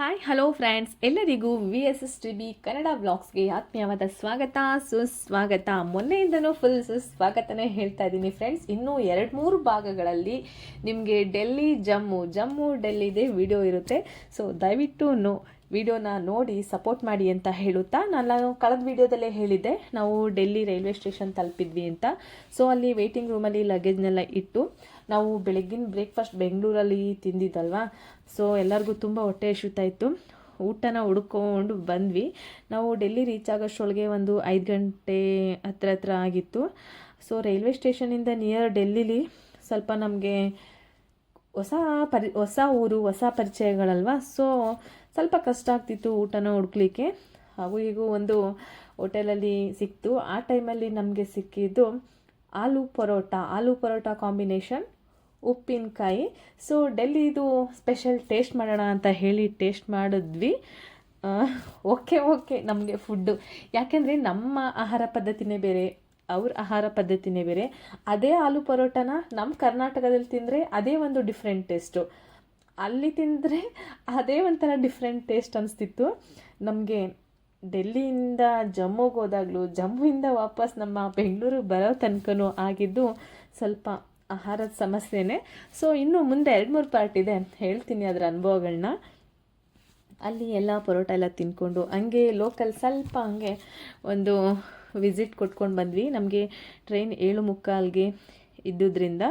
Hi hello friends ಎಲ್ಲರಿಗೂ V S S T B Kannada ಬ್ಲಾಗ್ಸ್ಗೆ ಆತ್ಮೀಯವಾದ ಸ್ವಾಗತ, ಸುಸ್ವಾಗತ. ಮೊನ್ನೆಯಿಂದನೂ ಫುಲ್ ಸುಸ್ವಾಗತನೇ ಹೇಳ್ತಾ ಇದ್ದೀನಿ ಫ್ರೆಂಡ್ಸ್ ಇನ್ನೂ ಎರಡು ಮೂರು ಭಾಗಗಳಲ್ಲಿ ನಿಮಗೆ ಡೆಲ್ಲಿ ಜಮ್ಮು ಜಮ್ಮು ಡೆಲ್ಲಿದೇ ವಿಡಿಯೋ ಇರುತ್ತೆ. ಸೊ ದಯವಿಟ್ಟು ನೋ ವಿಡಿಯೋನ ನೋಡಿ ಸಪೋರ್ಟ್ ಮಾಡಿ ಅಂತ ಹೇಳುತ್ತಾ ನಾನು ಕಳೆದ ವಿಡಿಯೋದಲ್ಲೇ ಹೇಳಿದ್ದೆ. ನಾವು ಡೆಲ್ಲಿ ರೈಲ್ವೆ ಸ್ಟೇಷನ್ ತಲುಪಿದ್ವಿ ಅಂತ. ಸೊ ಅಲ್ಲಿ ವೇಟಿಂಗ್ ರೂಮಲ್ಲಿ ಲಗೇಜ್ನೆಲ್ಲ ಇಟ್ಟು ನಾವು ಬೆಳಗ್ಗಿನ ಬ್ರೇಕ್ಫಾಸ್ಟ್ ಬೆಂಗಳೂರಲ್ಲಿ ತಿಂದಿದ್ದಲ್ವಾ? ಸೊ ಎಲ್ಲರಿಗೂ ತುಂಬ ಹೊಟ್ಟೆ ಇತ್ತು ಊಟನ ಹುಡ್ಕೊಂಡು ಬಂದ್ವಿ. ನಾವು ಡೆಲ್ಲಿ ರೀಚ್ ಆಗೋಷ್ಟೊಳಗೆ ಒಂದು ಐದು ಗಂಟೆ ಹತ್ರ ಹತ್ರ ಆಗಿತ್ತು. ಸೊ ರೈಲ್ವೆ ಸ್ಟೇಷನಿಂದ ನಿಯರ್ ಡೆಲ್ಲಿಲಿ ಸ್ವಲ್ಪ ನಮಗೆ ಹೊಸ ಪರಿ, ಹೊಸ ಊರು, ಹೊಸ ಪರಿಚಯಗಳಲ್ವ? ಸೊ ಸ್ವಲ್ಪ ಕಷ್ಟ ಆಗ್ತಿತ್ತು ಊಟನ ಹುಡ್ಕಲಿಕ್ಕೆ. ಹಾಗೂ ಹೀಗೂ ಒಂದು ಹೋಟೆಲಲ್ಲಿ ಸಿಕ್ತು. ಆ ಟೈಮಲ್ಲಿ ನಮಗೆ ಸಿಕ್ಕಿದ್ದು ಆಲೂ ಪರೋಟ ಆಲೂ ಪರೋಟ ಕಾಂಬಿನೇಷನ್ ಉಪ್ಪಿನಕಾಯಿ. ಸೊ ಡೆಲ್ಲಿದು ಸ್ಪೆಷಲ್ ಟೇಸ್ಟ್ ಮಾಡೋಣ ಅಂತ ಹೇಳಿ ಟೇಸ್ಟ್ ಮಾಡಿದ್ವಿ. ಓಕೆ ಓಕೆ ನಮಗೆ ಫುಡ್ಡು ಯಾಕೆಂದರೆ ನಮ್ಮ ಆಹಾರ ಪದ್ಧತಿನೇ ಬೇರೆ, ಅವ್ರ ಆಹಾರ ಪದ್ಧತಿನೇ ಬೇರೆ. ಅದೇ ಆಲೂ ಪರೋಟನ ನಮ್ಮ ಕರ್ನಾಟಕದಲ್ಲಿ ತಿಂದರೆ ಅದೇ ಒಂದು ಡಿಫ್ರೆಂಟ್ ಟೇಸ್ಟು ಅಲ್ಲಿ ತಿಂದರೆ ಅದೇ ಒಂಥರ ಡಿಫ್ರೆಂಟ್ ಟೇಸ್ಟ್ ಅನಿಸ್ತಿತ್ತು. ನಮಗೆ ಡೆಲ್ಲಿಯಿಂದ ಜಮ್ಮುಗೆ ಹೋದಾಗಲೂ ಜಮ್ಮುವಿಂದ ವಾಪಸ್ ನಮ್ಮ ಬೆಂಗಳೂರಿಗೆ ಬರೋ ತನಕನೂ ಆಗಿದ್ದು ಸ್ವಲ್ಪ ಆಹಾರದ ಸಮಸ್ಯೆನೆ. ಸೊ ಇನ್ನು ಮುಂದೆ ಎರಡು ಮೂರು ಪಾರ್ಟ್ ಇದೆ. ಹೇಳ್ತೀನಿ ಅದರ ಅನುಭವಗಳನ್ನ ಅಲ್ಲಿ ಎಲ್ಲ ಪರೋಟ ಎಲ್ಲ ತಿನ್ಕೊಂಡು, ಹಂಗೆ ಲೋಕಲ್ ಸ್ವಲ್ಪ ಹಂಗೆ ಒಂದು ವಿಸಿಟ್ ಕೊಟ್ಕೊಂಡು ಬಂದ್ವಿ. ನಮಗೆ ಟ್ರೈನ್ ಏಳು ಮುಕ್ಕಾಲ್ಗೆ ಇದ್ದುದರಿಂದ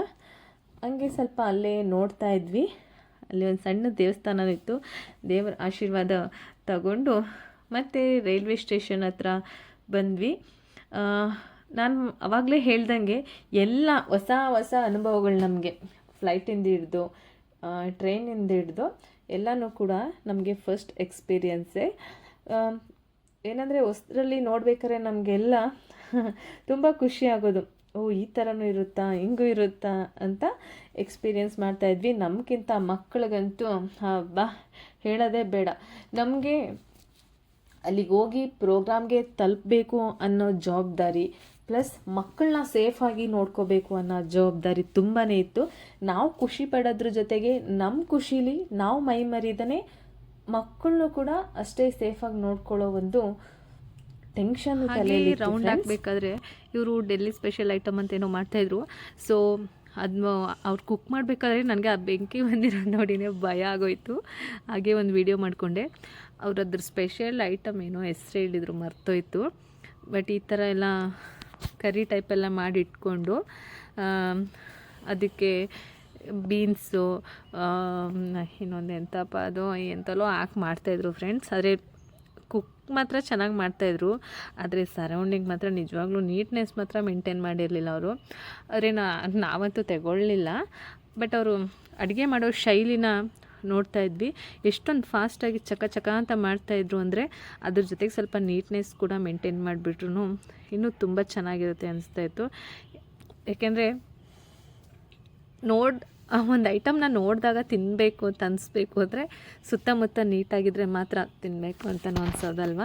ಹಂಗೆ ಸ್ವಲ್ಪ ಅಲ್ಲೇ ನೋಡ್ತಾ ಇದ್ವಿ. ಅಲ್ಲಿ ಒಂದು ಸಣ್ಣ ದೇವಸ್ಥಾನ ಇತ್ತು. ದೇವರ ಆಶೀರ್ವಾದ ತಗೊಂಡು ಮತ್ತು ರೈಲ್ವೆ ಸ್ಟೇಷನ್ ಹತ್ರ ಬಂದ್ವಿ. ನಾನು ಅವಾಗಲೇ ಹೇಳ್ದಂಗೆ ಎಲ್ಲ ಹೊಸ ಹೊಸ ಅನುಭವಗಳು ನಮಗೆ. ಫ್ಲೈಟಿಂದ ಹಿಡ್ದು ಟ್ರೈನಿಂದ ಹಿಡ್ದು ಎಲ್ಲನೂ ಕೂಡ ನಮಗೆ ಫಸ್ಟ್ ಎಕ್ಸ್ಪೀರಿಯನ್ಸೇ ಏನಂದರೆ ಹೊಸದ್ರಲ್ಲಿ ನೋಡ್ಬೇಕಾದ್ರೆ ನಮಗೆಲ್ಲ ತುಂಬ ಖುಷಿ ಆಗೋದು. ಓ, ಈ ಥರನೂ ಇರುತ್ತಾ, ಹಿಂಗೂ ಇರುತ್ತಾ ಅಂತ ಎಕ್ಸ್ಪೀರಿಯನ್ಸ್ ಮಾಡ್ತಾಯಿದ್ವಿ ನಮಗಿಂತ ಮಕ್ಕಳಿಗಂತೂ ಬಾ, ಹೇಳೋದೇ ಬೇಡ. ನಮಗೆ ಅಲ್ಲಿಗೆ ಹೋಗಿ ಪ್ರೋಗ್ರಾಮ್ಗೆ ತಲುಪಬೇಕು ಅನ್ನೋ ಜವಾಬ್ದಾರಿ ಪ್ಲಸ್ ಮಕ್ಕಳನ್ನ ಸೇಫಾಗಿ ನೋಡ್ಕೋಬೇಕು ಅನ್ನೋ ಜವಾಬ್ದಾರಿ ತುಂಬಾ ಇತ್ತು. ನಾವು ಖುಷಿ ಪಡೋದ್ರ ಜೊತೆಗೆ ನಮ್ಮ ಖುಷೀಲಿ ನಾವು ಮೈ ಮರಿದನೇ ಮಕ್ಕಳನ್ನು ಕೂಡ ಅಷ್ಟೇ ಸೇಫಾಗಿ ನೋಡ್ಕೊಳ್ಳೋ ಒಂದು ಟೆನ್ಷನ್ ರೌಂಡ್ ಹಾಕ್ಬೇಕಾದ್ರೆ ಇವರು ಡೆಲ್ಲಿ ಸ್ಪೆಷಲ್ ಐಟಮ್ ಅಂತ ಏನೋ ಮಾಡ್ತಾಯಿದ್ರು ಸೊ ಅದನ್ನ ಅವ್ರು ಕುಕ್ ಮಾಡಬೇಕಾದ್ರೆ ನನಗೆ ಆ ಬೆಂಕಿ ಬಂದಿರೋ ನೋಡಿನೇ ಭಯ ಆಗೋಯ್ತು. ಹಾಗೆ ಒಂದು ವಿಡಿಯೋ ಮಾಡಿಕೊಂಡೆ. ಅವ್ರು ಅದ್ರ ಸ್ಪೆಷಲ್ ಐಟಮ್ ಏನೋ ಹೆಸ್ರು ಹೇಳಿದ್ರು ಮರ್ತೋಯ್ತು. ಬಟ್ ಈ ಥರ ಎಲ್ಲ ಕರಿ ಟೈಪೆಲ್ಲ ಮಾಡಿ ಇಟ್ಕೊಂಡು ಅದಕ್ಕೆ ಬೀನ್ಸು ಇನ್ನೊಂದು ಎಂಥಪ್ಪ ಅದು ಎಂತಲೋ ಹಾಕಿ ಮಾಡ್ತಾಯಿದ್ರು ಫ್ರೆಂಡ್ಸ್ ಆದರೆ ಕುಕ್ ಮಾತ್ರ ಚೆನ್ನಾಗಿ ಮಾಡ್ತಾಯಿದ್ರು ಆದರೆ ಸರೌಂಡಿಂಗ್ ಮಾತ್ರ ನಿಜವಾಗ್ಲೂ ನೀಟ್ನೆಸ್ ಮಾತ್ರ ಮೇಂಟೈನ್ ಮಾಡಿರಲಿಲ್ಲ ಅವರು. ಆದರೆ ನಾವಂತೂ ತಗೊಳ್ಳಲಿಲ್ಲ ಬಟ್ ಅವರು ಅಡುಗೆ ಮಾಡೋ ಶೈಲಿನ ನೋಡ್ತಾ ಇದ್ವಿ. ಎಷ್ಟೊಂದು ಫಾಸ್ಟಾಗಿ ಚಕ ಚಕ ಅಂತ ಮಾಡ್ತಾಯಿದ್ರು ಅಂದರೆ ಅದ್ರ ಜೊತೆಗೆ ಸ್ವಲ್ಪ ನೀಟ್ನೆಸ್ ಕೂಡ ಮೇಂಟೈನ್ ಮಾಡಿಬಿಟ್ರು ಇನ್ನೂ ತುಂಬ ಚೆನ್ನಾಗಿರುತ್ತೆ ಅನಿಸ್ತಾಯಿತ್ತು ಏಕೆಂದರೆ ನೋಡ್ ಒಂದು ಐಟಮ್ನ ನೋಡಿದಾಗ ತಿನ್ನಬೇಕು ಅಂತ ಅನಿಸ್ಬೇಕು ಅಂದರೆ ಸುತ್ತಮುತ್ತ ನೀಟಾಗಿದ್ದರೆ ಮಾತ್ರ ತಿನ್ನಬೇಕು ಅಂತಲೂ ಅನ್ಸೋದಲ್ವ?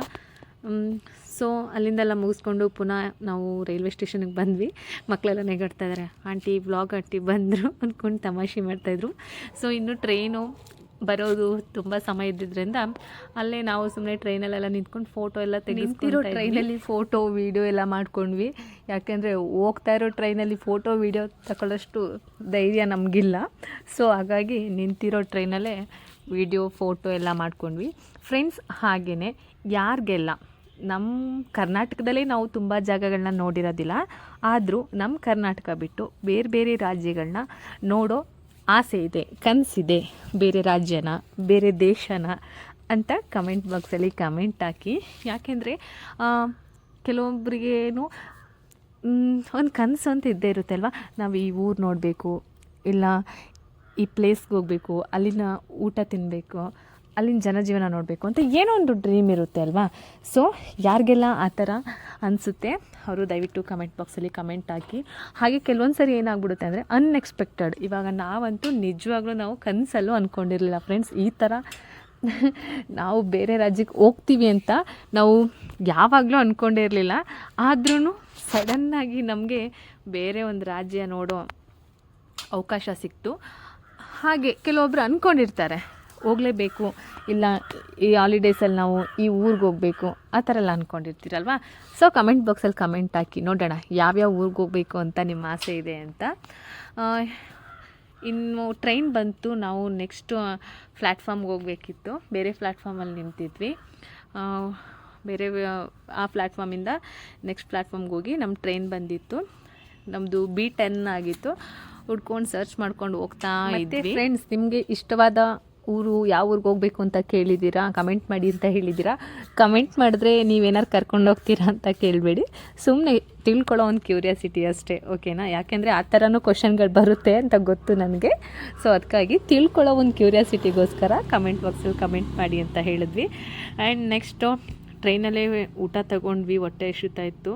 ಸೊ ಅಲ್ಲಿಂದೆಲ್ಲ ಮುಗಿಸ್ಕೊಂಡು ಪುನಃ ನಾವು ರೈಲ್ವೆ ಸ್ಟೇಷನಿಗೆ ಬಂದ್ವಿ. ಮಕ್ಕಳೆಲ್ಲ ನೆಗಾಡ್ತಾ ಇದ್ದಾರೆ ಆಂಟಿ ಬ್ಲಾಗ್ ಆಂಟಿ ಬಂದರು ಅಂದ್ಕೊಂಡು ತಮಾಷೆ ಮಾಡ್ತಾಯಿದ್ರು ಸೊ ಇನ್ನು ಟ್ರೈನು ಬರೋದು ತುಂಬ ಸಮಯ ಇದ್ದಿದ್ದರಿಂದ ಅಲ್ಲೇ ನಾವು ಸುಮ್ಮನೆ ಟ್ರೈನಲ್ಲೆಲ್ಲ ನಿಂತ್ಕೊಂಡು ಫೋಟೋ ಎಲ್ಲ ತೆಗೆಸ್ತಿರೋ ಟ್ರೈನಲ್ಲಿ ಫೋಟೋ ವೀಡಿಯೋ ಎಲ್ಲ ಮಾಡ್ಕೊಂಡ್ವಿ. ಯಾಕೆಂದರೆ ಹೋಗ್ತಾ ಇರೋ ಟ್ರೈನಲ್ಲಿ ಫೋಟೋ ವೀಡಿಯೋ ತಗೊಳ್ಳೋಷ್ಟು ಧೈರ್ಯ ನಮಗಿಲ್ಲ. ಸೊ ಹಾಗಾಗಿ ನಿಂತಿರೋ ಟ್ರೈನಲ್ಲೇ ವೀಡಿಯೋ ಫೋಟೋ ಎಲ್ಲ ಮಾಡ್ಕೊಂಡ್ವಿ. ಫ್ರೆಂಡ್ಸ್ ಹಾಗೆಯೇ ಯಾರಿಗೆಲ್ಲ ನಮ್ಮ ಕರ್ನಾಟಕದಲ್ಲೇ ನಾವು ತುಂಬ ಜಾಗಗಳನ್ನ ನೋಡಿರೋದಿಲ್ಲ. ಆದರೂ ನಮ್ಮ ಕರ್ನಾಟಕ ಬಿಟ್ಟು ಬೇರೆ ಬೇರೆ ರಾಜ್ಯಗಳನ್ನ ನೋಡೋ ಆಸೆ ಇದೆ, ಕನಸಿದೆ ಬೇರೆ ರಾಜ್ಯನ, ಬೇರೆ ದೇಶನ ಅಂತ ಕಮೆಂಟ್ ಬಾಕ್ಸಲ್ಲಿ ಕಮೆಂಟ್ ಹಾಕಿ. ಯಾಕೆಂದರೆ ಕೆಲವೊಬ್ಬರಿಗೇನು ಒಂದು ಕನಸು ಅಂತ ಇದ್ದೇ ಇರುತ್ತೆ ಅಲ್ವಾ ನಾವು ಈ ಊರು ನೋಡಬೇಕು, ಇಲ್ಲ ಈ ಪ್ಲೇಸ್ಗೆ ಹೋಗಬೇಕು, ಅಲ್ಲಿನ ಊಟ ತಿನ್ನಬೇಕು ಅಲ್ಲಿನ ಜನಜೀವನ ನೋಡಬೇಕು ಅಂತ ಏನೋ ಒಂದು ಡ್ರೀಮ್ ಇರುತ್ತೆ ಅಲ್ವಾ? ಸೊ ಯಾರಿಗೆಲ್ಲ ಆ ಥರ ಅನಿಸುತ್ತೆ, ಅವರು ದಯವಿಟ್ಟು ಕಮೆಂಟ್ ಬಾಕ್ಸಲ್ಲಿ ಕಮೆಂಟ್ ಹಾಕಿ. ಹಾಗೆ ಕೆಲವೊಂದು ಸರಿ ಏನಾಗ್ಬಿಡುತ್ತೆ ಅಂದರೆ ಅನ್ಎಕ್ಸ್ಪೆಕ್ಟೆಡ್ ಇವಾಗ ನಾವಂತೂ ನಿಜವಾಗ್ಲೂ ನಾವು ಕನಸಲ್ಲೂ ಅಂದ್ಕೊಂಡಿರಲಿಲ್ಲ ಫ್ರೆಂಡ್ಸ್ ಈ ಥರ ನಾವು ಬೇರೆ ರಾಜ್ಯಕ್ಕೆ ಹೋಗ್ತೀವಿ ಅಂತ ನಾವು ಯಾವಾಗಲೂ ಅಂದ್ಕೊಂಡಿರಲಿಲ್ಲ ಆದ್ರೂ ಸಡನ್ನಾಗಿ ನಮಗೆ ಬೇರೆ ಒಂದು ರಾಜ್ಯ ನೋಡೋ ಅವಕಾಶ ಸಿಕ್ತು. ಹಾಗೆ ಕೆಲವೊಬ್ರು ಅಂದ್ಕೊಂಡಿರ್ತಾರೆ ಹೋಗಲೇಬೇಕು. ಇಲ್ಲ ಈ ಹಾಲಿಡೇಸಲ್ಲಿ ನಾವು ಈ ಊರಿಗೆ ಹೋಗಬೇಕು. ಆ ಥರ ಎಲ್ಲ ಅಂದ್ಕೊಂಡಿರ್ತೀರಲ್ವ ಸೊ ಕಮೆಂಟ್ ಬಾಕ್ಸಲ್ಲಿ ಕಮೆಂಟ್ ಹಾಕಿ ನೋಡೋಣ ಯಾವ್ಯಾವ ಊರಿಗೆ ಹೋಗಬೇಕು ಅಂತ ನಿಮ್ಮ ಆಸೆ ಇದೆ ಅಂತ. ಇನ್ನು ಟ್ರೈನ್ ಬಂತು ನಾವು ನೆಕ್ಸ್ಟು ಪ್ಲ್ಯಾಟ್ಫಾರ್ಮ್ಗೆ ಹೋಗಬೇಕಿತ್ತು. ಬೇರೆ ಪ್ಲ್ಯಾಟ್ಫಾರ್ಮಲ್ಲಿ ನಿಂತಿದ್ವಿ. ಬೇರೆ ಆ ಪ್ಲ್ಯಾಟ್ಫಾರ್ಮಿಂದ ನೆಕ್ಸ್ಟ್ ಪ್ಲ್ಯಾಟ್ಫಾರ್ಮ್ಗೆ ಹೋಗಿ ನಮ್ಮ ಟ್ರೈನ್ ಬಂದಿತ್ತು. ನಮ್ಮದು ಬಿ ಟೆನ್ ಆಗಿತ್ತು. ಹುಡ್ಕೊಂಡು ಸರ್ಚ್ ಮಾಡ್ಕೊಂಡು ಹೋಗ್ತಾ ಇದ್ವಿ. ಫ್ರೆಂಡ್ಸ್ ನಿಮಗೆ ಇಷ್ಟವಾದ ಊರು, ಯಾವ ಊರಿಗೆ ಹೋಗ್ಬೇಕು ಅಂತ ಕೇಳಿದ್ದೀರಾ? ಕಮೆಂಟ್ ಮಾಡಿ ಅಂತ ಹೇಳಿದ್ದೀರಾ? ಕಮೆಂಟ್ ಮಾಡಿದ್ರೆ ನೀವೇನಾರು ಕರ್ಕೊಂಡು ಹೋಗ್ತೀರಾ ಅಂತ ಕೇಳಬೇಡಿ. ಸುಮ್ಮನೆ ತಿಳ್ಕೊಳ್ಳೋ ಒಂದು ಕ್ಯೂರಿಯಾಸಿಟಿ ಅಷ್ಟೇ ಓಕೆನಾ ಯಾಕೆಂದರೆ ಆ ಥರನೂ ಕ್ವಶನ್ಗಳು ಬರುತ್ತೆ ಅಂತ ಗೊತ್ತು ನನಗೆ. ಸೊ ಅದಕ್ಕಾಗಿ ತಿಳ್ಕೊಳ್ಳೋ ಒಂದು ಕ್ಯೂರಿಯಾಸಿಟಿಗೋಸ್ಕರ ಕಮೆಂಟ್ ಬಾಕ್ಸಲ್ಲಿ ಕಮೆಂಟ್ ಮಾಡಿ ಅಂತ ಹೇಳಿದ್ವಿ. ಆ್ಯಂಡ್ ನೆಕ್ಸ್ಟು ಟ್ರೈನಲ್ಲೇ ಊಟ ತಗೊಂಡ್ವಿ, ಹೊಟ್ಟೆ ಹಸಿತಾ ಇತ್ತು.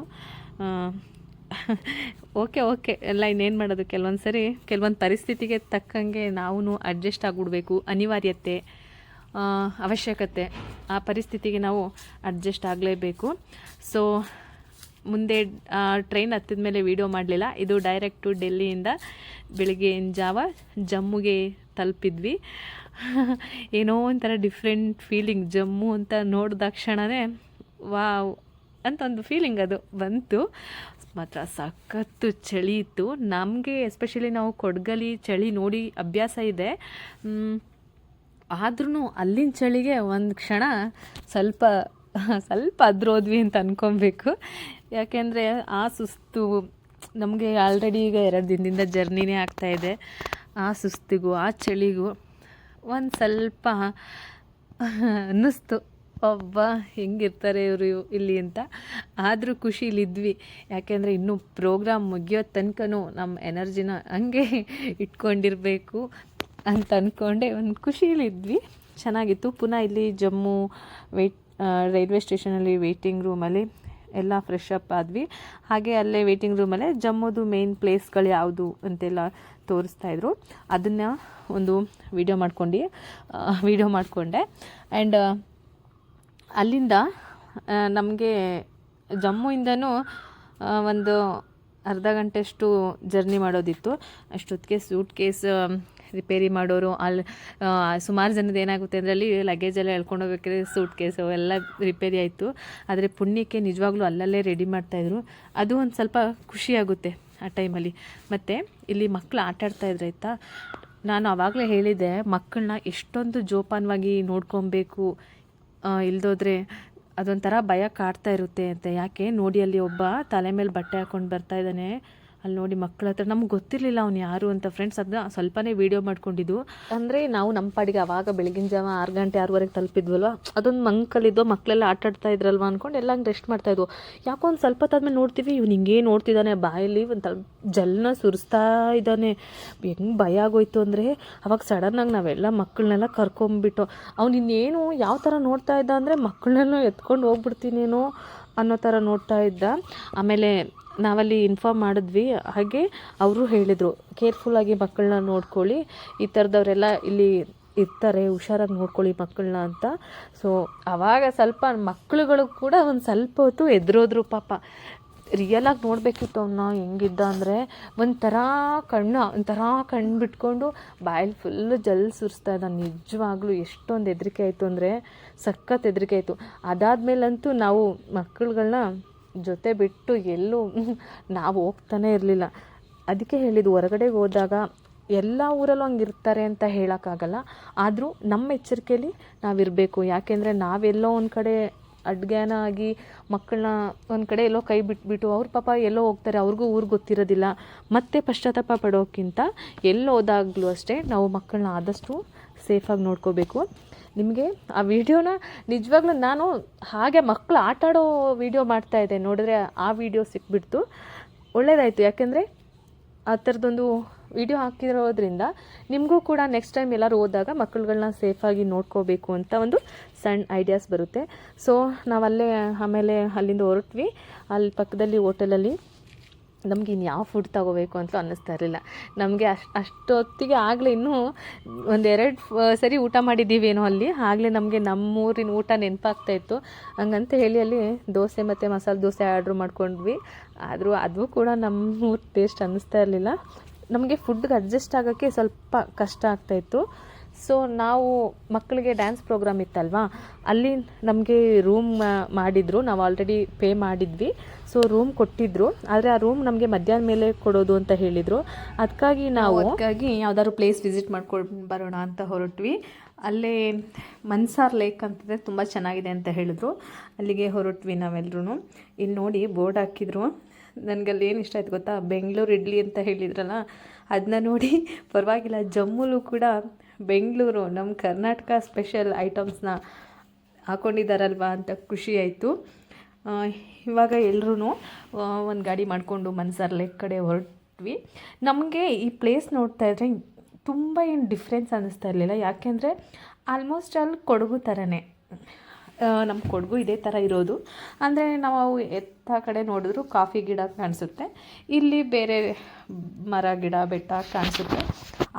Okay okay. ಎಲ್ಲ ಇನ್ನೇನು ಮಾಡೋದು? ಕೆಲವೊಂದು ಸರಿ, ಕೆಲವೊಂದು ಪರಿಸ್ಥಿತಿಗೆ ತಕ್ಕಂಗೆ ನಾವು ಅಡ್ಜಸ್ಟ್ ಆಗಿಬಿಡ್ಬೇಕು. ಅನಿವಾರ್ಯತೆ ಅವಶ್ಯಕತೆ. ಆ ಪರಿಸ್ಥಿತಿಗೆ ನಾವು ಅಡ್ಜಸ್ಟ್ ಆಗಲೇಬೇಕು. ಸೊ ಮುಂದೆ ಟ್ರೈನ್ ಹತ್ತಿದ ಮೇಲೆ ವೀಡಿಯೋ ಮಾಡಲಿಲ್ಲ. ಇದು ಡೈರೆಕ್ಟು ಡೆಲ್ಲಿಯಿಂದ ಬೆಳಿಗ್ಗೆಯಿಂದ ಜಾವ ಜಮ್ಮುಗೆ ತಲುಪಿದ್ವಿ. ಏನೋ ಒಂಥರ ಡಿಫ್ರೆಂಟ್ ಫೀಲಿಂಗ್ ಜಮ್ಮು ಅಂತ ನೋಡಿದ ತಕ್ಷಣವೇ ವಾವ್ ಅಂತ ಒಂದು ಫೀಲಿಂಗ್ ಅದು ಬಂತು. ಮಾತ್ರ ಸಖತ್ತು ಚಳಿ ಇತ್ತು. ನಮಗೆ ಎಸ್ಪೆಷಲಿ ನಾವು ಕೊಡಗಲಿ ಚಳಿ ನೋಡಿ ಅಭ್ಯಾಸ ಇದೆ. ಆದ್ರೂ ಅಲ್ಲಿನ ಚಳಿಗೆ ಒಂದು ಕ್ಷಣ ಸ್ವಲ್ಪ ಸ್ವಲ್ಪ ಅದ್ರೋದ್ವಿ ಅಂತ ಅನ್ಕೊಬೇಕು. ಯಾಕೆಂದರೆ ಆ ಸುಸ್ತು, ನಮಗೆ ಆಲ್ರೆಡಿ ಈಗ ಎರಡು ದಿನದಿಂದ ಜರ್ನಿನೇ ಆಗ್ತಾಯಿದೆ ಆ ಸುಸ್ತಿಗೂ, ಆ ಚಳಿಗೂ ಒಂದು ಸ್ವಲ್ಪ ಅನ್ನಿಸ್ತು ಒಬ್ಬ ಹೆಂಗಿರ್ತಾರೆ ಇವರು ಇಲ್ಲಿ ಅಂತ. ಆದರೂ ಖುಷಿಲಿದ್ವಿ ಯಾಕೆಂದರೆ ಇನ್ನೂ ಪ್ರೋಗ್ರಾಮ್ ಮುಗಿಯೋ ತನಕನೂ ನಮ್ಮ ಎನರ್ಜಿನ ಹಂಗೆ ಇಟ್ಕೊಂಡಿರಬೇಕು ಅಂತ ಅಂದ್ಕೊಂಡೆ ಒಂದು ಖುಷಿಲಿದ್ವಿ ಚೆನ್ನಾಗಿತ್ತು. ಪುನಃ ಇಲ್ಲಿ ಜಮ್ಮು ವೆಯ್ಟ್ ರೈಲ್ವೆ ಸ್ಟೇಷನಲ್ಲಿ ವೇಟಿಂಗ್ ರೂಮಲ್ಲಿ ಎಲ್ಲ ಫ್ರೆಶ್ ಅಪ್ ಆದ್ವಿ. ಹಾಗೆ ಅಲ್ಲೇ ವೇಟಿಂಗ್ ರೂಮಲ್ಲೇ ಜಮ್ಮುದು ಮೇನ್ ಪ್ಲೇಸ್ಗಳು ಯಾವುದು ಅಂತೆಲ್ಲ ತೋರಿಸ್ತಾಯಿದ್ರು ಅದನ್ನು ಒಂದು ವಿಡಿಯೋ ಮಾಡ್ಕೊಂಡು ವಿಡಿಯೋ ಮಾಡಿಕೊಂಡೆ. ಆ್ಯಂಡ್ ಅಲ್ಲಿಂದ ನಮಗೆ ಜಮ್ಮುಯಿಂದನೂ ಆ, ಒಂದು ಅರ್ಧ ಗಂಟೆಯಷ್ಟು ಜರ್ನಿ ಮಾಡೋದಿತ್ತು. ಅಷ್ಟೊತ್ತಿಗೆ ಸೂಟ್ ಕೇಸ್ ರಿಪೇರಿ ಮಾಡೋರು ಅಲ್ಲಿ ಸುಮಾರು ಜನದ ಏನಾಗುತ್ತೆ ಅಂದರೆ ಅಲ್ಲಿ ಲಗೇಜ್ ಎಲ್ಲ ಎಳ್ಕೊಂಡು ಹೋಗ್ಬೇಕಾದ್ರೆ ಸೂಟ್ ಕೇಸ್ ಎಲ್ಲ ರಿಪೇರಿ ಆಯಿತು. ಆದರೆ ಪುಣ್ಯಕ್ಕೆ ನಿಜವಾಗ್ಲೂ ಅಲ್ಲಲ್ಲೇ ರೆಡಿ ಮಾಡ್ತಾಯಿದ್ರು ಅದು ಒಂದು ಸ್ವಲ್ಪ ಖುಷಿಯಾಗುತ್ತೆ ಆ ಟೈಮಲ್ಲಿ. ಮತ್ತು ಇಲ್ಲಿ ಮಕ್ಕಳು ಆಟ ಆಡ್ತಾಯಿದ್ರು ಆಯಿತಾ? ನಾನು ಆವಾಗಲೇ ಹೇಳಿದ್ದೆ ಮಕ್ಕಳನ್ನ ಎಷ್ಟೊಂದು ಜೋಪಾನವಾಗಿ ನೋಡ್ಕೊಬೇಕು ಇಲ್ದೋದ್ರೆ ಅದೊಂಥರ ಭಯ ಕಾಡ್ತಾ ಇರುತ್ತೆ ಅಂತ. ಯಾಕೆ? ನೋಡಿ ಅಲ್ಲಿ ಒಬ್ಬ ತಲೆ ಮೇಲೆ ಬಟ್ಟೆ ಹಾಕೊಂಡು ಬರ್ತಾ ಇದ್ದಾನೆ. ಅಲ್ಲಿ ನೋಡಿ ಮಕ್ಕಳ ಹತ್ರ. ನಮ್ಗೆ ಗೊತ್ತಿರಲಿಲ್ಲ ಅವ್ನು ಯಾರು ಅಂತ ಫ್ರೆಂಡ್ಸ್ ಅದನ್ನ ಸ್ವಲ್ಪನೇ ವೀಡಿಯೋ ಮಾಡ್ಕೊಂಡಿದ್ದು. ಅಂದರೆ ನಾವು ನಮ್ಮ ಪಾಡಿಗೆ ಅವಾಗ ಬೆಳಗಿನ ಜಾವ ಆರು ಗಂಟೆ, ಆರೂವರೆಗೆ ತಲುಪಿದ್ವಲ್ವ? ಅದೊಂದು ಮಂಕಲ್ಲಿದ್ದು ಮಕ್ಕಳೆಲ್ಲ ಆಟ ಆಡ್ತಾ ಇದ್ರಲ್ವ ಅಂದ್ಕೊಂಡು ಎಲ್ಲ ಹಂಗೆ ರೆಸ್ಟ್ ಮಾಡ್ತಾ ಇದ್ವು. ಯಾಕೋ ಒಂದು ಸ್ವಲ್ಪ ಹೊತ್ತಾದ್ಮೇಲೆ ನೋಡ್ತೀವಿ, ಇವ್ನು ಹಿಂಗೇ ನೋಡ್ತಿದ್ದಾನೆ ಬಾಯಲ್ಲಿ ಒಂದು ಜಲ್ನ ಸುರಿಸ್ತಾ ಇದ್ದಾನೆ ಹೆಂಗೆ ಭಯ ಆಗೋಯ್ತು ಅಂದರೆ, ಅವಾಗ ಸಡನ್ನಾಗಿ ನಾವೆಲ್ಲ ಮಕ್ಕಳನ್ನೆಲ್ಲ ಕರ್ಕೊಂಬಿಟ್ಟು, ಅವ್ನು ಇನ್ನೇನು ಯಾವ ಥರ ನೋಡ್ತಾ ಇದ್ದ ಅಂದರೆ ಮಕ್ಕಳನ್ನೆಲ್ಲ ಎತ್ಕೊಂಡು ಹೋಗ್ಬಿಡ್ತೀನೇನೋ ಅನ್ನೋ ಥರ ನೋಡ್ತಾ ಇದ್ದ. ಆಮೇಲೆ ನಾವಲ್ಲಿ ಇನ್ಫಾರ್ಮ್ ಮಾಡಿದ್ವಿ. ಹಾಗೆ ಅವರು ಹೇಳಿದರು ಕೇರ್ಫುಲ್ಲಾಗಿ ಮಕ್ಕಳನ್ನ ನೋಡ್ಕೊಳ್ಳಿ. ಈ ಥರದವರೆಲ್ಲ ಇಲ್ಲಿ ಇರ್ತಾರೆ, ಹುಷಾರಾಗಿ ನೋಡ್ಕೊಳ್ಳಿ ಮಕ್ಕಳನ್ನ ಅಂತ. ಸೊ ಆವಾಗ ಸ್ವಲ್ಪ ಮಕ್ಕಳುಗಳು ಕೂಡ ಒಂದು ಸ್ವಲ್ಪ ಹೊತ್ತು ಎದುರೋದ್ರು ಪಾಪ. ರಿಯಲಾಗಿ ನೋಡಬೇಕಿತ್ತು ಅವನ್ನ ಹೆಂಗಿದ್ದ ಅಂದರೆ ಒಂಥರ ಕಣ್ಣು ಒಂಥರ ಕಣ್ಣು ಬಿಟ್ಕೊಂಡು ಬಾಯಲ್ಲಿ ಫುಲ್ಲು ಜಲ್ ಸುರಿಸ್ತಾ ಇದ್ದ. ನಿಜವಾಗ್ಲೂ ಎಷ್ಟೊಂದು ಹೆದರಿಕೆ ಆಯಿತು ಅಂದರೆ ಸಖತ್ ಹೆದರಿಕೆ ಆಯಿತು. ಅದಾದಮೇಲಂತೂ ನಾವು ಮಕ್ಕಳುಗಳನ್ನ ಜೊತೆ ಬಿಟ್ಟು ಎಲ್ಲೂ ನಾವು ಹೋಗ್ತಾನೆ ಇರಲಿಲ್ಲ. ಅದಕ್ಕೆ ಹೇಳಿದ್ದು ಹೊರಗಡೆ ಹೋದಾಗ ಎಲ್ಲ ಊರಲ್ಲೂ ಹಂಗೆ ಇರ್ತಾರೆ ಅಂತ ಹೇಳೋಕ್ಕಾಗಲ್ಲ. ಆದರೂ ನಮ್ಮ ಎಚ್ಚರಿಕೆಯಲ್ಲಿ ನಾವಿರಬೇಕು. ಯಾಕೆಂದರೆ ನಾವೆಲ್ಲೋ ಒಂದು ಕಡೆ ಅಡ್ಗೆನ ಆಗಿ ಮಕ್ಕಳನ್ನ ಒಂದು ಕಡೆ ಎಲ್ಲೋ ಕೈ ಬಿಟ್ಬಿಟ್ಟು ಅವ್ರ ಪಾಪ ಎಲ್ಲೋ ಹೋಗ್ತಾರೆ, ಅವ್ರಿಗೂ ಊರು ಗೊತ್ತಿರೋದಿಲ್ಲ. ಮತ್ತೆ ಪಶ್ಚಾತ್ತಾಪ ಪಡೋಕ್ಕಿಂತ ಎಲ್ಲೋದಾಗಲೂ ಅಷ್ಟೇ ನಾವು ಮಕ್ಕಳನ್ನ ಆದಷ್ಟು ಸೇಫಾಗಿ ನೋಡ್ಕೋಬೇಕು. ನಿಮಗೆ ಆ ವಿಡಿಯೋನ ನಿಜವಾಗ್ಲೂ ನಾನು ಹಾಗೆ ಮಕ್ಕಳು ಆಟ ಆಡೋ ಮಾಡ್ತಾ ಮಾಡ್ತಾಯಿದ್ದೆ ನೋಡಿದ್ರೆ ಆ ವಿಡಿಯೋ ಸಿಕ್ಬಿಡ್ತು. ಒಳ್ಳೇದಾಯಿತು. ಯಾಕೆಂದರೆ ಆ ಥರದೊಂದು ವಿಡಿಯೋ ಹಾಕಿರೋದ್ರಿಂದ ನಿಮಗೂ ಕೂಡ ನೆಕ್ಸ್ಟ್ ಟೈಮ್ ಎಲ್ಲರೂ ಹೋದಾಗ ಮಕ್ಕಳುಗಳನ್ನ ಸೇಫಾಗಿ ನೋಡ್ಕೋಬೇಕು ಅಂತ ಒಂದು ಸಣ್ಣ ಐಡಿಯಾಸ್ ಬರುತ್ತೆ. ಸೊ ನಾವಲ್ಲೇ ಆಮೇಲೆ ಅಲ್ಲಿಂದ ಹೊರಟ್ವಿ. ಅಲ್ಲಿ ಪಕ್ಕದಲ್ಲಿ ಹೋಟೆಲಲ್ಲಿ ನಮ್ಗೆ ಇನ್ನು ಯಾವ ಫುಡ್ ತಗೋಬೇಕು ಅಂತ ಅನ್ನಿಸ್ತಾ ಇರಲಿಲ್ಲ. ನಮಗೆ ಅಷ್ಟು ಅಷ್ಟೊತ್ತಿಗೆ ಆಗಲೇ ಇನ್ನೂ ಒಂದೆರಡು ಸರಿ ಊಟ ಮಾಡಿದ್ದೀವೇನೋ ಅಲ್ಲಿ, ಆಗಲೇ ನಮಗೆ ನಮ್ಮೂರಿನ ಊಟ ನೆನಪಾಗ್ತಾ ಇತ್ತು. ಹಂಗಂತ ಹೇಳಿ ಅಲ್ಲಿ ದೋಸೆ ಮತ್ತು ಮಸಾಲೆ ದೋಸೆ ಆರ್ಡ್ರ್ ಮಾಡ್ಕೊಂಡ್ವಿ. ಆದರೂ ಅದು ಕೂಡ ನಮ್ಮೂರು ಟೇಸ್ಟ್ ಅನ್ನಿಸ್ತಾ ಇರಲಿಲ್ಲ. ನಮಗೆ ಫುಡ್ಗೆ ಅಡ್ಜಸ್ಟ್ ಆಗೋಕ್ಕೆ ಸ್ವಲ್ಪ ಕಷ್ಟ ಆಗ್ತಾಯಿತ್ತು ಸೊ ನಾವು ಮಕ್ಕಳಿಗೆ ಡ್ಯಾನ್ಸ್ ಪ್ರೋಗ್ರಾಮ್ ಇತ್ತಲ್ವಾ? ಅಲ್ಲಿ ನಮಗೆ ರೂಮ್ ಮಾಡಿದ್ರು. ನಾವು ಆಲ್ರೆಡಿ ಪೇ ಮಾಡಿದ್ವಿ. ಸೊ ರೂಮ್ ಕೊಟ್ಟಿದ್ರು. ಆದರೆ ಆ ರೂಮ್ ನಮಗೆ ಮಧ್ಯಾಹ್ನ ಮೇಲೆ ಕೊಡೋದು ಅಂತ ಹೇಳಿದರು. ಅದಕ್ಕಾಗಿ ನಾವು ಅದಕ್ಕಾಗಿ ಯಾವ್ದಾದ್ರು ಪ್ಲೇಸ್ ವಿಸಿಟ್ ಮಾಡ್ಕೊಂಡು ಬರೋಣ ಅಂತ ಹೊರಟ್ವಿ. ಅಲ್ಲೇ ಮನ್ಸಾರ್ ಲೇಕ್ ಅಂತಂದರೆ ತುಂಬ ಚೆನ್ನಾಗಿದೆ ಅಂತ ಹೇಳಿದ್ರು. ಅಲ್ಲಿಗೆ ಹೊರಟ್ವಿ ನಾವೆಲ್ಲರೂ ಇಲ್ಲಿ ನೋಡಿ ಬೋರ್ಡ್ ಹಾಕಿದ್ರು. ನನಗಲ್ಲಿ ಏನು ಇಷ್ಟ ಆಯ್ತು ಗೊತ್ತಾ? ಬೆಂಗಳೂರು ಇಡ್ಲಿ ಅಂತ ಹೇಳಿದ್ರಲ್ಲ ಅದನ್ನ ನೋಡಿ. ಪರವಾಗಿಲ್ಲ, ಜಮ್ಮುಲು ಕೂಡ ಬೆಂಗಳೂರು ನಮ್ಮ ಕರ್ನಾಟಕ ಸ್ಪೆಷಲ್ ಐಟಮ್ಸ್ನ ಹಾಕೊಂಡಿದ್ದಾರಲ್ವಾ ಅಂತ ಖುಷಿ ಆಯಿತು. ಇವಾಗ ಎಲ್ಲರೂ ಒಂದು ಗಾಡಿ ಮಾಡಿಕೊಂಡು ಮನ್ಸಾರ್ಲೆ ಕಡೆ ಹೊರಟ್ವಿ. ನಮಗೆ ಈ ಪ್ಲೇಸ್ ನೋಡ್ತಾ ಇದ್ರೆ ತುಂಬ ಏನು ಡಿಫ್ರೆನ್ಸ್ ಅನ್ನಿಸ್ತಾ ಇರಲಿಲ್ಲ. ಯಾಕೆಂದರೆ ಆಲ್ಮೋಸ್ಟ್ ಅಲ್ಲಿ ಕೊಡಗು ಥರನೇ ನಮ್ಮ ಕೊಡಗು ಇದೇ ಥರ ಇರೋದು. ಅಂದರೆ ನಾವು ಎತ್ತ ಕಡೆ ನೋಡಿದ್ರು ಕಾಫಿ ಗಿಡ ಕಾಣಿಸುತ್ತೆ. ಇಲ್ಲಿ ಬೇರೆ ಮರ ಗಿಡ, ಬೆಟ್ಟ ಕಾಣಿಸುತ್ತೆ.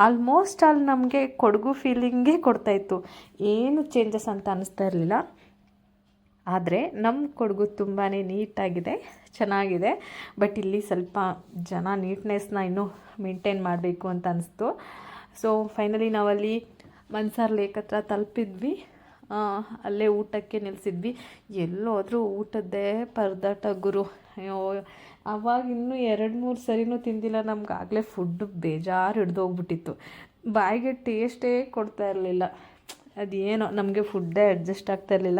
ಆಲ್ಮೋಸ್ಟ್ ಆಲ್ ನಮಗೆ ಕೊಡಗು ಫೀಲಿಂಗೇ ಕೊಡ್ತಾಯಿತ್ತು ಏನು ಚೇಂಜಸ್ ಅಂತ ಅನ್ನಿಸ್ತಾ ಇರಲಿಲ್ಲ. ಆದರೆ ನಮ್ಮ ಕೊಡಗು ತುಂಬಾ ನೀಟಾಗಿದೆ, ಚೆನ್ನಾಗಿದೆ. ಬಟ್ ಇಲ್ಲಿ ಸ್ವಲ್ಪ ಜನ ನೀಟ್ನೆಸ್ನ ಇನ್ನೂ ಮೇಂಟೈನ್ ಮಾಡಬೇಕು ಅಂತ ಅನಿಸ್ತು. ಸೊ ಫೈನಲಿ ನಾವಲ್ಲಿ ಮನ್ಸಾರ್ ಲೇಕ್ ಹತ್ರ ತಲುಪಿದ್ವಿ. ಅಲ್ಲೇ ಊಟಕ್ಕೆ ನಿಲ್ಲಿಸಿದ್ವಿ ಎಲ್ಲೋದ್ರೂ ಊಟದ್ದೇ ಪರದಾಟ ಗುರು. ಅಯ್ಯೋ, ಅವಾಗ ಇನ್ನೂ ಎರಡು ಮೂರು ಸರಿನೂ ತಿಂದಿಲ್ಲ. ನಮ್ಗೆ ಆಗಲೇ ಫುಡ್ ಬೇಜಾರು ಹಿಡ್ದು ಹೋಗ್ಬಿಟ್ಟಿತ್ತು. ಬಾಯಿಗೆ ಟೇಸ್ಟೇ ಕೊಡ್ತಾ ಇರಲಿಲ್ಲ. ಅದೇನೋ, ನಮಗೆ ಫುಡ್ಡೇ ಅಡ್ಜಸ್ಟ್ ಆಗ್ತಾ ಇರಲಿಲ್ಲ.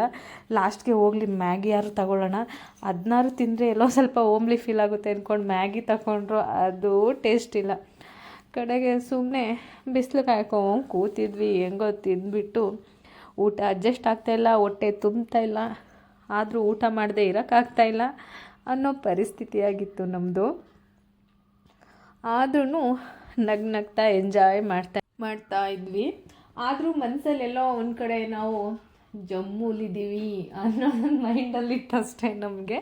ಲಾಸ್ಟ್ಗೆ ಹೋಗ್ಲಿ, ಮ್ಯಾಗಿ ಯಾರು ತಗೊಳ್ಳೋಣ? ಅದನ್ನಾರು ತಿಂದರೆ ಎಲ್ಲೋ ಸ್ವಲ್ಪ ಓಮ್ಲಿ ಫೀಲ್ ಆಗುತ್ತೆ ಅಂದ್ಕೊಂಡು ಮ್ಯಾಗಿ ತಗೊಂಡ್ರು ಅದು ಟೇಸ್ಟ್ ಇಲ್ಲ. ಕಡೆಗೆ ಸುಮ್ಮನೆ ಬಿಸಿಲು ಕಾಯ್ಕೊಂಡು ಕೂತಿದ್ವಿ. ಹೆಂಗೋ ತಿಂದ್ಬಿಟ್ಟು ಊಟ ಅಡ್ಜಸ್ಟ್ ಆಗ್ತಾಯಿಲ್ಲ ಹೊಟ್ಟೆ ತುಂಬ್ತಾ ಇಲ್ಲ, ಆದರೂ ಊಟ ಮಾಡದೆ ಇರೋಕ್ಕಾಗ್ತಾ ಇಲ್ಲ ಅನ್ನೋ ಪರಿಸ್ಥಿತಿಯಾಗಿತ್ತು ನಮ್ಮದು ಆದ್ರೂ ನಗ್ ನಗ್ತಾ ಎಂಜಾಯ್ ಮಾಡ್ತಾ ಮಾಡ್ತಾ ಇದ್ವಿ. ಆದರೂ ಮನಸ್ಸಲ್ಲೆಲ್ಲೋ ಒಂದು ಕಡೆ ನಾವು ಜಮ್ಮುಲಿದ್ದೀವಿ ಅನ್ನೋ ನನ್ನ ಮೈಂಡಲ್ಲಿತ್ತು ಅಷ್ಟೇ ನಮಗೆ.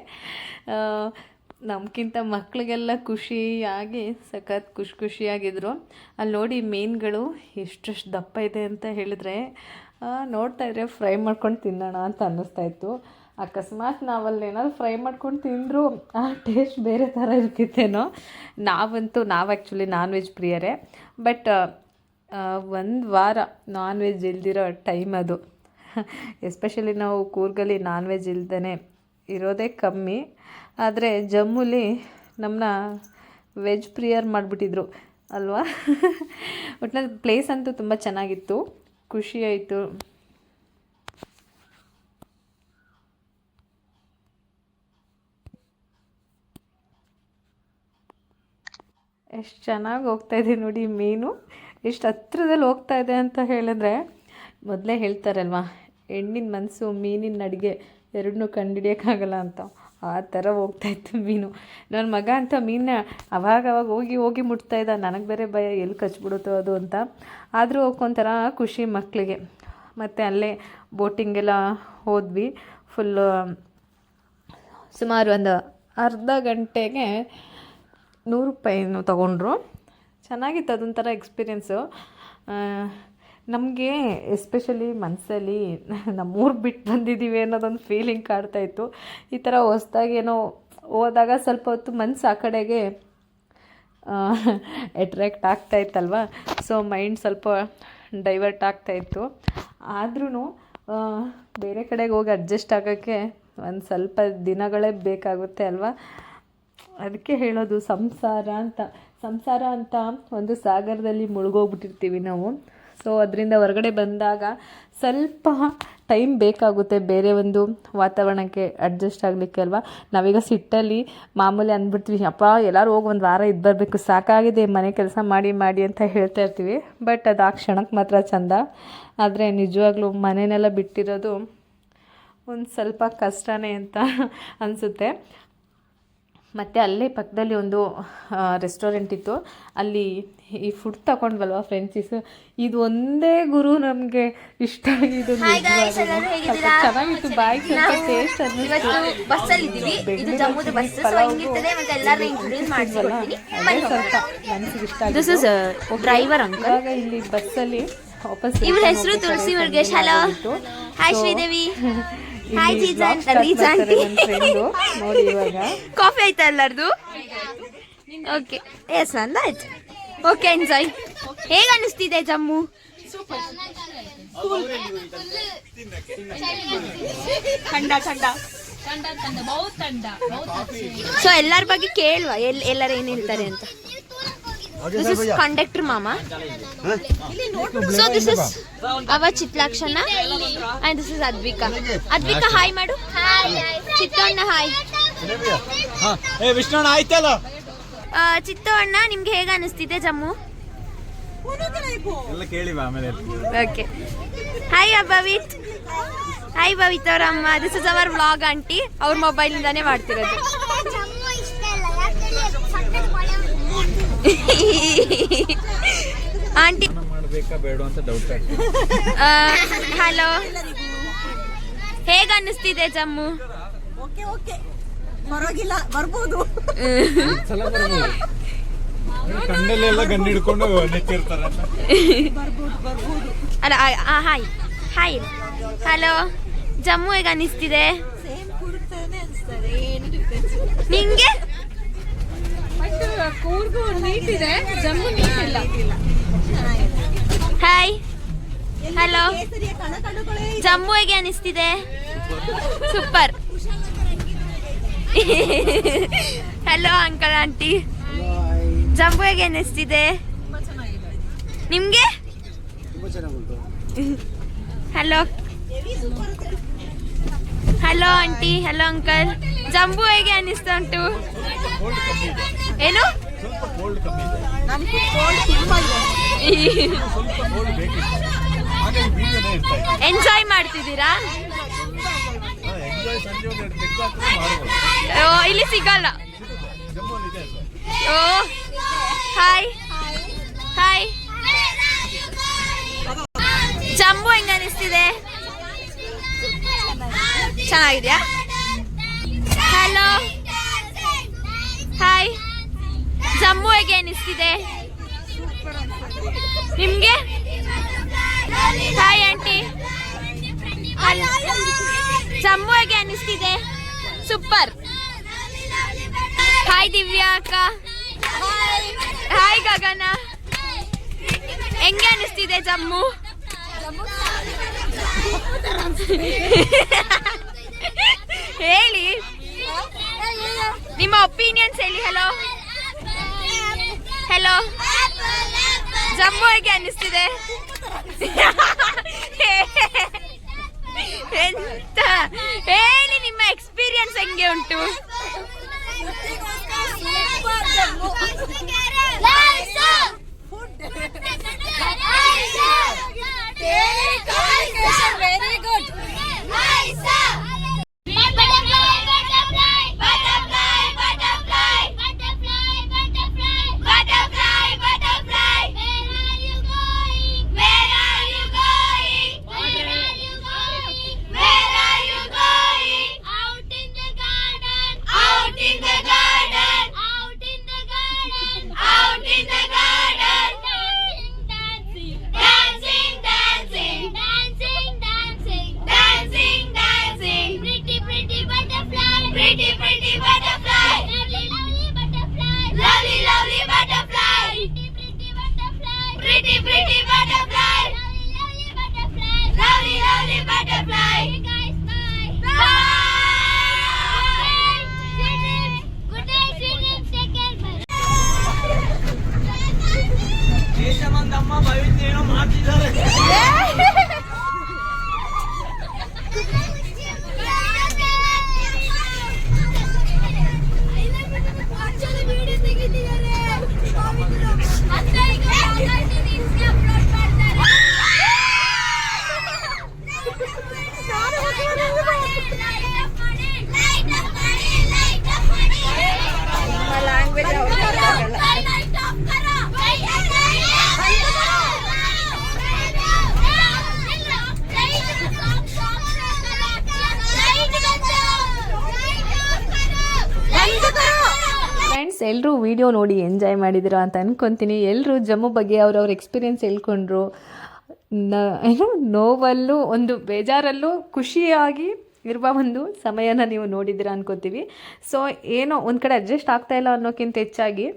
ನಮ್ಗಿಂತ ಮಕ್ಕಳಿಗೆಲ್ಲ ಖುಷಿಯಾಗಿ, ಸಖತ್ ಖುಷಿ ಖುಷಿಯಾಗಿದ್ದರು ಅಲ್ಲಿ ನೋಡಿ ಮೀನುಗಳು ಎಷ್ಟೆಷ್ಟು ದಪ್ಪ ಇದೆ ಅಂತ ಹೇಳಿದ್ರೆ ನೋಡ್ತಾ ಇದ್ರೆ ಫ್ರೈ ಮಾಡ್ಕೊಂಡು ತಿನ್ನೋಣ ಅಂತ ಅನ್ನಿಸ್ತಾ ಇತ್ತು. ಅಕಸ್ಮಾತ್ ನಾವಲ್ಲಿ ಏನಾದ್ರು ಫ್ರೈ ಮಾಡ್ಕೊಂಡು ತಿಂದರೂ ಆ ಟೇಸ್ಟ್ ಬೇರೆ ಥರ ಇರ್ತಿತ್ತೇನೋ. ನಾವಂತೂ, ನಾವು ಆ್ಯಕ್ಚುಲಿ ನಾನ್ ವೆಜ್ ಪ್ರಿಯರೇ ಬಟ್ ಒಂದು ವಾರ ನಾನ್ ವೆಜ್ ಇಲ್ದಿರೋ ಟೈಮ್ ಅದು. ಎಸ್ಪೆಷಲಿ ನಾವು ಕೂರ್ಗಲ್ಲಿ ನಾನ್ ವೆಜ್ ಇಲ್ದೇ ಇರೋದೇ ಕಮ್ಮಿ. ಆದರೆ ಜಮ್ಮುಲಿ ನಮ್ಮನ್ನ ವೆಜ್ ಪ್ರಿಯರ್ ಮಾಡಿಬಿಟ್ಟಿದ್ರು, ಅಲ್ವಾ? ಒಟ್ನಲ್ಲಿ ಪ್ಲೇಸ್ ಅಂತೂ ತುಂಬ ಚೆನ್ನಾಗಿತ್ತು. ಖುಷಿ ಆಯಿತು. ಎಷ್ಟು ಚೆನ್ನಾಗಿ ಹೋಗ್ತಾ ಇದೆ ನೋಡಿ ಮೀನು. ಎಷ್ಟು ಹತ್ರದಲ್ಲಿ ಹೋಗ್ತಾ ಇದೆ ಅಂತ ಹೇಳಿದ್ರೆ ಮೊದಲೇ ಹೇಳ್ತಾರಲ್ವಾ, ಹೆಣ್ಣಿನ ಮನಸ್ಸು ಮೀನಿನ ಅಡುಗೆ ಎರಡನ್ನೂ ಕಂಡುಹಿಡಿಯೋಕ್ಕಾಗಲ್ಲ ಅಂತ. ಆ ಥರ ಹೋಗ್ತಾ ಇತ್ತು ಮೀನು. ನನ್ನ ಮಗ ಅಂತ ಮೀನನ್ನ ಅವಾಗ ಅವಾಗ ಹೋಗಿ ಹೋಗಿ ಮುಟ್ತಾ ಇದ್ದ. ನನಗೆ ಬೇರೆ ಭಯ, ಎಲ್ಲಿ ಕಚ್ಬಿಡುತ್ತೋ ಅದು ಅಂತ. ಆದರೂ ಹೋಗ್ಕೊಂಥರ ಖುಷಿ ಮಕ್ಕಳಿಗೆ ಮತ್ತು ಅಲ್ಲೇ ಬೋಟಿಂಗೆಲ್ಲ ಹೋದ್ವಿ. ಫುಲ್ಲು ಸುಮಾರು ಒಂದು ಅರ್ಧ ಗಂಟೆಗೆ ನೂರು ರೂಪಾಯಿನೂ ತೊಗೊಂಡ್ರು. ಚೆನ್ನಾಗಿತ್ತು ಅದೊಂಥರ ಎಕ್ಸ್ಪೀರಿಯೆನ್ಸು ನಮಗೆ ಎಸ್ಪೆಷಲಿ ಮನಸ್ಸಲ್ಲಿ ನಮ್ಮೂರು ಬಿಟ್ಟು ಬಂದಿದ್ದೀವಿ ಅನ್ನೋದೊಂದು ಫೀಲಿಂಗ್ ಕಾಡ್ತಾ ಇತ್ತು. ಈ ಥರ ಹೊಸ್ದಾಗಿ ಏನೋ ಹೋದಾಗ ಸ್ವಲ್ಪ ಹೊತ್ತು ಮನಸ್ಸು ಆ ಕಡೆಗೆ ಅಟ್ರ್ಯಾಕ್ಟ್ ಆಗ್ತಾ ಇತ್ತಲ್ವ? ಸೊ ಮೈಂಡ್ ಸ್ವಲ್ಪ ಡೈವರ್ಟ್ ಆಗ್ತಾ ಇತ್ತು. ಆದ್ರೂ ಬೇರೆ ಕಡೆಗೆ ಹೋಗಿ ಅಡ್ಜಸ್ಟ್ ಆಗೋಕ್ಕೆ ಒಂದು ಸ್ವಲ್ಪ ದಿನಗಳೇ ಬೇಕಾಗುತ್ತೆ ಅಲ್ವಾ? ಅದಕ್ಕೆ ಹೇಳೋದು ಸಂಸಾರ ಅಂತ. ಸಂಸಾರ ಅಂತ ಒಂದು ಸಾಗರದಲ್ಲಿ ಮುಳುಗೋಗ್ಬಿಟ್ಟಿರ್ತೀವಿ ನಾವು. ಸೊ ಅದರಿಂದ ಹೊರಗಡೆ ಬಂದಾಗ ಸ್ವಲ್ಪ ಟೈಮ್ ಬೇಕಾಗುತ್ತೆ ಬೇರೆ ಒಂದು ವಾತಾವರಣಕ್ಕೆ ಅಡ್ಜಸ್ಟ್ ಆಗಲಿಕ್ಕೆ ಅಲ್ವಾ? ನಾವೀಗ ಸಿಟ್ಟಲ್ಲಿ ಮಾಮೂಲಿ ಅಂದ್ಬಿಡ್ತೀವಿ ಅಪ್ಪ ಎಲ್ಲರೂ ಹೋಗಿ ಒಂದು ವಾರ ಇದು ಬರಬೇಕು, ಸಾಕಾಗಿದೆ, ಮನೆ ಕೆಲಸ ಮಾಡಿ ಮಾಡಿ ಅಂತ ಹೇಳ್ತಾ ಇರ್ತೀವಿ. ಬಟ್ ಅದು ಆ ಕ್ಷಣಕ್ಕೆ ಮಾತ್ರ ಚಂದ. ಆದರೆ ನಿಜವಾಗ್ಲೂ ಮನೆನೆಲ್ಲ ಬಿಟ್ಟಿರೋದು ಒಂದು ಸ್ವಲ್ಪ ಕಷ್ಟನೇ ಅಂತ ಅನಿಸುತ್ತೆ. ಮತ್ತು ಅಲ್ಲೇ ಪಕ್ಕದಲ್ಲಿ ಒಂದು ರೆಸ್ಟೋರೆಂಟ್ ಇತ್ತು. ಅಲ್ಲಿ ಈ ಫುಡ್ ತಗೊಂಡ್ವಲ್ವಾ ಫ್ರೆಂಚಿಸ್ ಇದು ಒಂದೇ ಗುರು ನಮಗೆ ಇಷ್ಟ. ಆಗಿದ್ದು ಚೆನ್ನಾಗಿತ್ತು. ಬಾಯಿ ಸ್ವಲ್ಪ ಟೇಸ್ಟ್ ಇದ್ದೀವಿ ಇದು ಜಮ್ಮುದ ಬಸ್ ಸೊ ಹಿಂಗಿರ್ತದೆ ಮತ್ತೆ ಎಲ್ಲಾರು ಇಂಟ್ರೊಡ್ಯೂಸ್ ಮಾಡಿಸ್ಕೊಡ್ತೀನಿ ಬನ್ನಿ ಸ್ವಲ್ಪ ಮನಸ್ಸಿಗೆ ಇಷ್ಟ ದಿಸ್ ಇಸ್ ಡ್ರೈವರ್ ಅಂಕಲ್ ಇವಾಗ ಇಲ್ಲಿ ಬಸ್ಸಲ್ಲಿ ವಾಪಸ್ ಇವಳ ಹೆಸರು Tulasi Murugesh. Hello hi Sridevi. Hi ಜೀಜಾನ್ ರೀಜನ್ ನೋಡಿ ಇವಾಗ. ಕಾಫಿ ಆಯ್ತಾ ಎಲ್ಲರದು? ಓಕೆ ಎಸ್ ನಂದು ಆಯ್ತು ಓಕೆ ಎಂಜಾಯ್ ಹೇಗೆ ಅನಿಸ್ತಿದೆ ಜಮ್ಮು? ಸೊ ಎಲ್ಲರ ಬಗ್ಗೆ ಕೇಳುವ. ಎಲ್ ಎಲ್ಲರೂ ಏನ್ ಹೇಳ್ತಾರೆ ಅಂತ. ದಿಸ್ ಇಸ್ ಕಂಡಕ್ಟರ್ ಮಾಮ. ಸೊ ದಿಸ್ ಇಸ್ ಅವ Chitlakshana and this is Advika Advika hi ಮಾಡು. ಚಿತ್ತಣ್ಣ ಹಾಯ್ ವಿಷ್ಣು ಆಯ್ತಲ್ಲ? ಚಿತ್ತು ಅಣ್ಣ ನಿಮ್ಗೆ ಹೇಗೆ ಅನಿಸ್ತಿದೆ ಜಮ್ಮು? ಎಲ್ಲ ಕೇಳಿವ ಆಮೇಲೆ okay hi Abhavith. Hi Bhavith ಅವ್ರ ಅಮ್ಮ. This is our vlog aunty ಅವ್ರ ಮೊಬೈಲಿಂದಾನೇ ಮಾಡ್ತಿರೋದು. ಆಂಟಿ ಮಾಡ್ಬೇಕಾ ಬೇಡ ಅಂತ ಡೌಟ್ ಹಲೋ ಹೇಗ ಅನ್ನಿಸ್ತಿದೆ ಜಮ್ಮು? ಓಕೆ ಓಕೆ ಪರವಾಗಿಲ್ಲ ಬರ್ಬೋದು. ಕಣ್ಣಲ್ಲೆಲ್ಲ ಹಿಡ್ಕೊಂಡು ಅಲ್ಲ ಹಾಯ್. ಹಾಯ್. ಹಲೋ. ಜಮ್ಮು ಹೇಗ ಅನಿಸ್ತಿದೆ? ನಿಂಗೆ ಕೂರ್ಗು ನೀಟ್ ಇದೆ ಜಮ್ಮು ನೀಟ್ ಇಲ್ಲ ಹಾಯ್ ಹಲೋ. ಜಮ್ಮು ಹೇಗೆ ಅನಿಸ್ತಿದೆ? Super. Hello uncle aunty Jammu ಹೇಗೆ ಅನಿಸ್ತಿದೆ ನಿಮ್ಗೆ? Hello hello aunty hello uncle Jambu ಹೇಗೆ ಅನಿಸ್ತಾ ಉಂಟು? ಏನು? ಎಂಜಾಯ್ ಮಾಡ್ತಿದ್ದೀರಾ? ಇಲ್ಲಿ ಸಿಗಲ್ಲ? ಓ, ಹಾಯ್. ಹಾಯ್. ಜಂಬು ಹೆಂಗ ಅನಿಸ್ತಿದೆ? ಚೆನ್ನಾಗಿದ್ಯಾ? ಹಲೋ ಹಾಯ್ ಜಮ್ಮು ಹೇಗೆ ಅನಿಸ್ತಿದೆ? ನಿಮ್ಗೆ? ಹಾಯ್ ಆಂಟಿ ಜಮ್ಮು ಹೇಗೆ ಅನಿಸ್ತಿದೆ ಸೂಪರ್ ಹಾಯ್ ದಿವ್ಯಾ ಅಕ್ಕ ಹಾಯ್ ಗಗನ. ಹೆಂಗೆ ಅನಿಸ್ತಿದೆ ಜಮ್ಮು? ಹೇಳಿ. ನಿಮ್ಮ ಒಪಿನಿಯನ್ಸ್ ಹೇಳಿ ಹಲೋ ಹಲೋ ಜಮ್ಮು ಹೇಗೆ ಅನಿಸ್ತಿದೆ ಎಂತ? ಹೇಳಿ ನಿಮ್ಮ ಎಕ್ಸ್ಪೀರಿಯನ್ಸ್ ಹೆಂಗೆ ಉಂಟು? Pretty, pretty butterfly. Lovely, lovely butterfly. Lovely, lovely butterfly. Pretty, pretty butterfly. Pretty, pretty butterfly. Lovely, lovely butterfly. Lovely, lovely butterfly. Hey guys, bye. Bye. Good night, sweetie. ನೋಡಿ enjoy ಮಾಡಿದಿರೋ ಅಂತ ಅನ್ಕೊತೀನಿ. ಎಲ್ಲರೂ ಜಮ್ಮು ಬಗ್ಗೆ ಅವ್ರವ್ರ ಎಕ್ಸ್ಪೀರಿಯೆನ್ಸ್ ಹೇಳ್ಕೊಂಡ್ರು. ನ, ಏನು, ನೋವಲ್ಲೂ, ಒಂದು ಬೇಜಾರಲ್ಲೂ ಖುಷಿಯಾಗಿ ಇರುವ ಒಂದು ಸಮಯನ ನೀವು ನೋಡಿದ್ದೀರಾ ಅನ್ಕೋತೀವಿ. ಸೊ ಏನೋ ಒಂದು ಕಡೆ ಅಡ್ಜಸ್ಟ್ ಆಗ್ತಾ ಇಲ್ಲ ಅನ್ನೋಕ್ಕಿಂತ ಹೆಚ್ಚಾಗಿ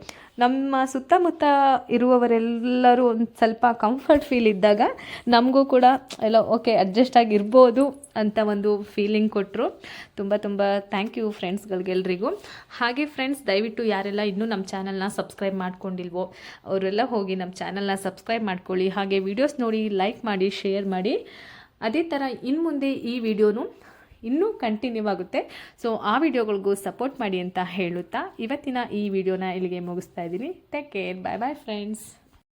ನಮ್ಮ ಸುತ್ತಮುತ್ತ ಇರುವವರೆಲ್ಲರೂ ಒಂದು ಸ್ವಲ್ಪ ಕಂಫರ್ಟ್ ಫೀಲ್ ಇದ್ದಾಗ ನಮಗೂ ಕೂಡ ಎಲ್ಲ ಓಕೆ ಅಡ್ಜಸ್ಟ್ ಆಗಿರ್ಬೋದು ಅಂತ ಒಂದು ಫೀಲಿಂಗ್ ಕೊಟ್ಟರು ತುಂಬ ತುಂಬ ಥ್ಯಾಂಕ್ ಯು ಫ್ರೆಂಡ್ಸ್ಗಳಿಗೆಲ್ರಿಗೂ ಹಾಗೆ ಫ್ರೆಂಡ್ಸ್ ದಯವಿಟ್ಟು ಯಾರೆಲ್ಲ ಇನ್ನೂ ನಮ್ಮ ಚಾನಲ್ನ ಸಬ್ಸ್ಕ್ರೈಬ್ ಮಾಡ್ಕೊಂಡಿಲ್ವೋ, ಅವರೆಲ್ಲ ಹೋಗಿ ನಮ್ಮ ಚಾನಲ್ನ ಸಬ್ಸ್ಕ್ರೈಬ್ ಮಾಡ್ಕೊಳ್ಳಿ. ಹಾಗೆ ವಿಡಿಯೋಸ್ ನೋಡಿ ಲೈಕ್ ಮಾಡಿ ಶೇರ್ ಮಾಡಿ. ಅದೇ ಥರ ಇನ್ನು ಮುಂದೆ ಈ ವಿಡಿಯೋನು ಇನ್ನೂ ಕಂಟಿನ್ಯೂ ಆಗುತ್ತೆ. ಸೊ ಆ ವಿಡಿಯೋಗಳಿಗೂ ಸಪೋರ್ಟ್ ಮಾಡಿ ಅಂತ ಹೇಳುತ್ತಾ, ಇವತ್ತಿನ ಈ ವಿಡಿಯೋನ ಇಲ್ಲಿಗೆ ಮುಗಿಸ್ತಾ ಇದ್ದೀನಿ. Take care bye bye friends